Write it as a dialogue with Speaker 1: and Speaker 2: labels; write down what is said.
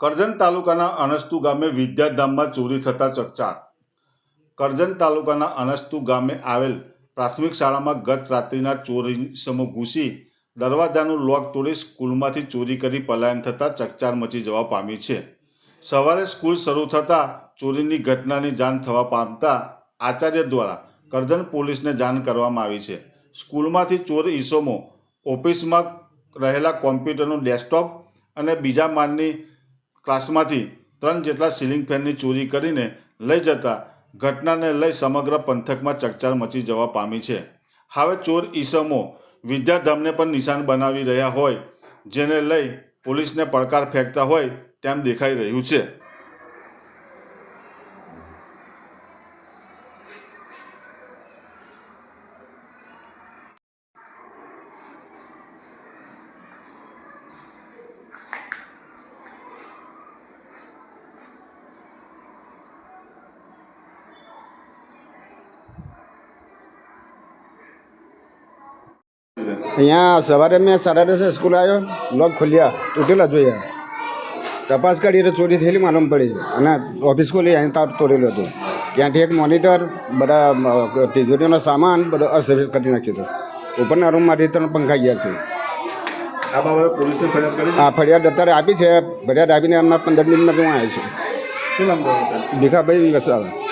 Speaker 1: કરજણ તાલુકાના અનસ્તુ ગામે વિદ્યાધામમાં ચોરી થતા ચકચાર. કરજણ તાલુકાના અનસ્તુ ગામે આવેલ પ્રાથમિક શાળામાં ગત રાત્રિના ચોરી સમો ઘૂસી દરવાજાનું લોક તોડી સ્કૂલમાંથી ચોરી કરી પલાયન થતાં ચકચાર મચી જવા પામી છે. સવારે સ્કૂલ શરૂ થતાં ચોરીની ઘટનાની જાણ થવા પામતા આચાર્ય દ્વારા કરજણ પોલીસને જાણ કરવામાં આવી છે. સ્કૂલમાંથી ચોર ઈસમો ઓફિસમાં રહેલા કોમ્પ્યુટરનું ડેસ્કટોપ અને બીજા માળની ક્લાસમાંથી ત્રણ જેટલા સીલિંગ ફેનની ચોરી કરીને લઈ જતા ઘટનાને લઈ સમગ્ર પંથકમાં ચકચાર મચી જવા પામી છે. હવે ચોર ઈસમો વિદ્યાધામને પણ નિશાન બનાવી રહ્યા હોય, જેને લઈ પોલીસને પડકાર ફેંકતા હોય તેમ દેખાઈ રહ્યું છે.
Speaker 2: અહીંયા સવારે મેં સાડા દસે સ્કૂલ આવ્યો લોક ખોલ્યા તૂટેલા જોયા. તપાસ કરી તો ચોરી થયેલી માલુમ પડી અને ઓફિસ ખોલી અહીં તાર તોડેલું હતું. ત્યાંથી એક મોનિટર બધા તિજોરીનો સામાન બધો અસર્વિસ કરી નાખ્યો હતો. ઉપરના રૂમમાંથી ત્રણ પંખા ગયા છે.
Speaker 1: આ બાબતે પોલીસને ફરિયાદ કરી
Speaker 2: આ ફરિયાદ અત્યારે આપી છે. ફરિયાદ આપીને એમના પંદર મિનિટમાં હું આવ્યો છું
Speaker 1: શું નામ
Speaker 2: ભીખાભાઈ વસાવા